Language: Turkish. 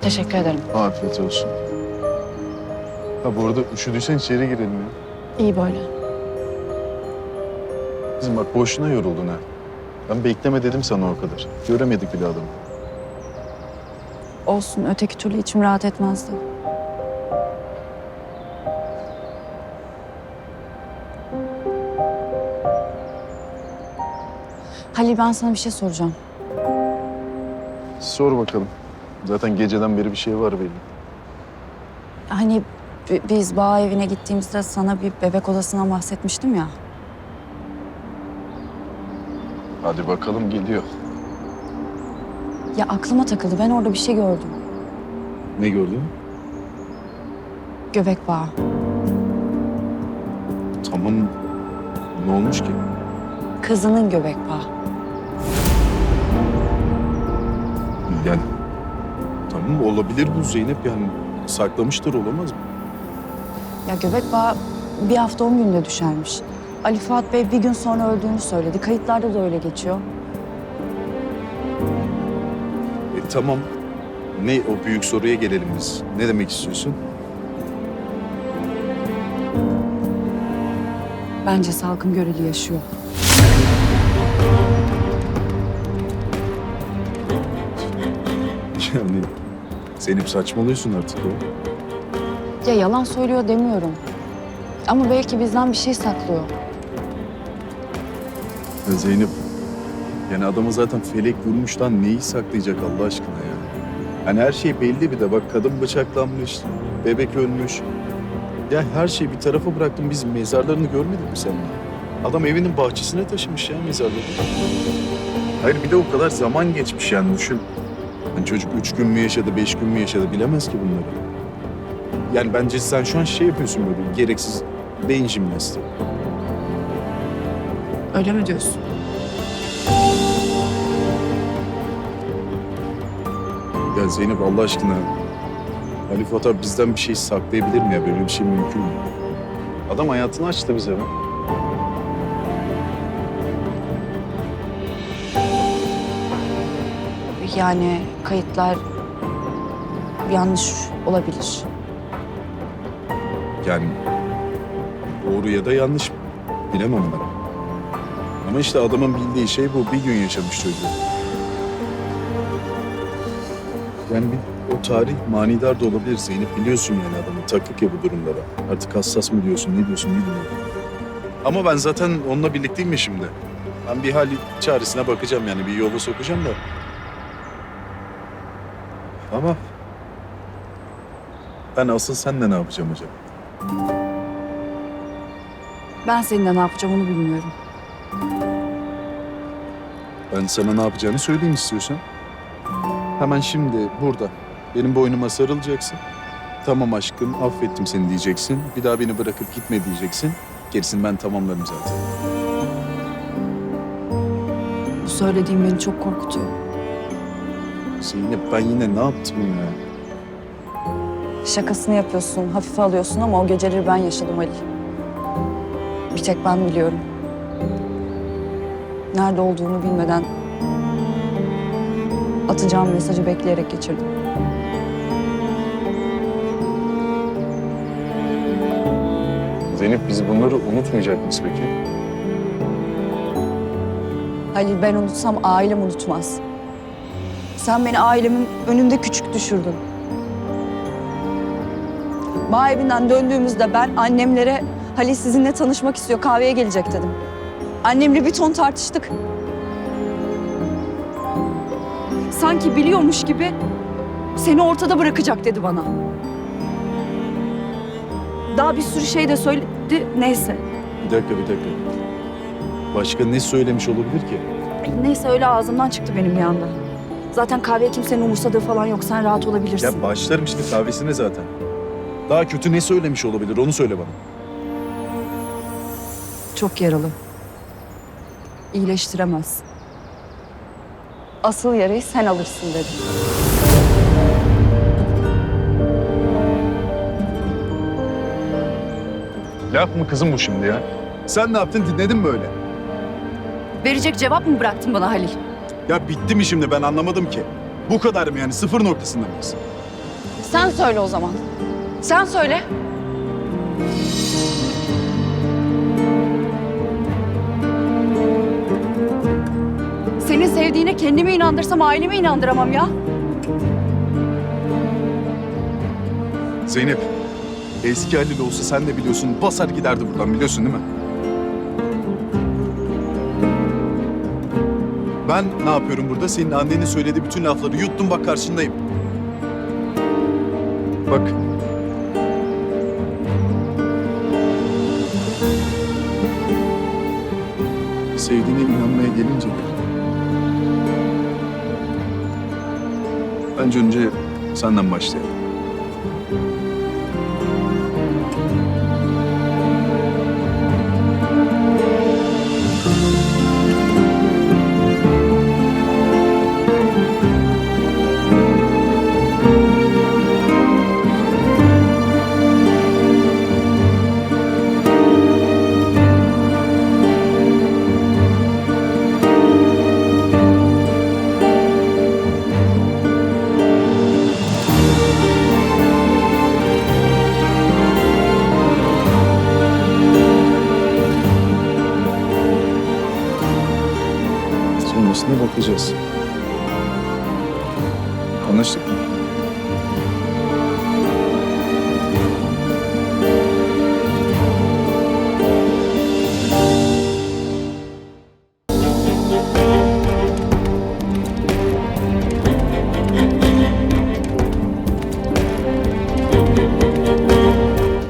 Teşekkür ederim. Afiyet olsun. Ha bu arada üşüdüysen içeri girelim ya. İyi böyle. Kızım bak boşuna yoruldun ha. Ben bekleme dedim sana o kadar. Göremedik bile adamı. Olsun öteki türlü içim rahat etmezdi. Halil ben sana bir şey soracağım. Sor bakalım. Zaten geceden beri bir şey var belli. Hani bi- biz bağ evine gittiğimizde sana bir bebek odasından bahsetmiştim ya. Hadi bakalım geliyor. Ya aklıma takıldı. Ben orada bir şey gördüm. Ne gördün? Göbek bağı. Tamam. Ne olmuş ki? Kızının göbek bağı. Yani tamam olabilir bu Zeynep yani saklamıştır olamaz mı? Ya göbek bağı bir hafta on günde düşermiş. Ali Fuat Bey bir gün sonra öldüğünü söyledi. Kayıtlarda da öyle geçiyor. E tamam. Ne o büyük soruya gelelim biz. Ne demek istiyorsun? Bence salkım göreli yaşıyor. Yani Zeynep saçmalıyorsun artık ya. Ya yalan söylüyor demiyorum. Ama belki bizden bir şey saklıyor. Ya Zeynep yani adamı zaten felek vurmuştan neyi saklayacak Allah aşkına ya? Hani her şey belli bir de bak kadın bıçaklanmış, bebek ölmüş. Ya her şeyi bir tarafa bıraktım biz mezarlarını görmedik mi seninle? Adam evinin bahçesine taşımış ya mezarları. Hayır bir de o kadar zaman geçmiş yani düşün. Hani çocuk üç gün mü yaşadı, beş gün mü yaşadı bilemez ki bunları. Yani bence sen şu an şey yapıyorsun böyle gereksiz beyin jimnastiği. Öyle mi diyorsun? Ya Zeynep Allah aşkına Ali Fuat abi bizden bir şey saklayabilir mi ya? Böyle bir şey mümkün mü? Adam hayatını açtı bize be. Yani kayıtlar yanlış olabilir. Yani doğru ya da yanlış bilemem ben. Ama işte adamın bildiği şey bu. Bir gün yaşamış çocuğu. Yani bir, o tarih manidar da olabilir Zeynep. Biliyorsun yani adamın takık ya bu durumlara. Artık hassas mı diyorsun, ne diyorsun bilmiyorum. Ama ben zaten onunla birlikteyim ya şimdi. Ben bir hal çaresine bakacağım yani bir yola sokacağım da. Ama ben asıl senle ne yapacağım acaba? Ben seninle ne yapacağım onu bilmiyorum. Ben sana ne yapacağını söyleyeyim istiyorsan. Hemen şimdi burada benim boynuma sarılacaksın. Tamam aşkım affettim seni diyeceksin. Bir daha beni bırakıp gitme diyeceksin. Gerisini ben tamamlarım zaten. Bu söylediğim beni çok korkutuyor. Zeynep ben yine ne yaptım ya? Şakasını yapıyorsun, hafife alıyorsun ama o geceleri ben yaşadım Ali. Bir tek ben biliyorum. Nerede olduğunu bilmeden atacağım mesajı bekleyerek geçirdim. Zeynep biz bunları unutmayacak mıyız peki? Halil ben unutsam ailem unutmaz. Sen beni ailemin önünde küçük düşürdün. Bağ evinden döndüğümüzde ben annemlere Halil sizinle tanışmak istiyor, kahveye gelecek dedim. Annemle bir ton tartıştık. Sanki biliyormuş gibi seni ortada bırakacak dedi bana. Daha bir sürü şey de söyledi, neyse. Bir dakika bir dakika. Başka ne söylemiş olabilir ki? Neyse öyle ağzımdan çıktı benim bir anda. Zaten kahveye kimsenin umursadığı falan yok. Sen rahat olabilirsin. Ya başlarım işte kahvesine zaten. Daha kötü ne söylemiş olabilir onu söyle bana. Çok yaralı. İyileştiremez. Asıl yarayı sen alırsın dedi. Laf mı kızım bu şimdi ya? Sen ne yaptın dinledin mi öyle? Verecek cevap mı bıraktın bana Halil? Ya bitti mi şimdi ben anlamadım ki. Bu kadar mı yani sıfır noktasında mıyız? Sen söyle o zaman. Sen söyle. Senin sevdiğine kendimi inandırsam ailemi inandıramam ya. Zeynep, eski Halil olsa sen de biliyorsun basar giderdi buradan biliyorsun değil mi? Ben ne yapıyorum burada? Senin annenin söylediği bütün lafları yuttum bak karşındayım. Bak. Sevdiğine inanmaya gelince. Bence önce senden başlayalım. Sonrasına bakacağız. Anlaştık mı?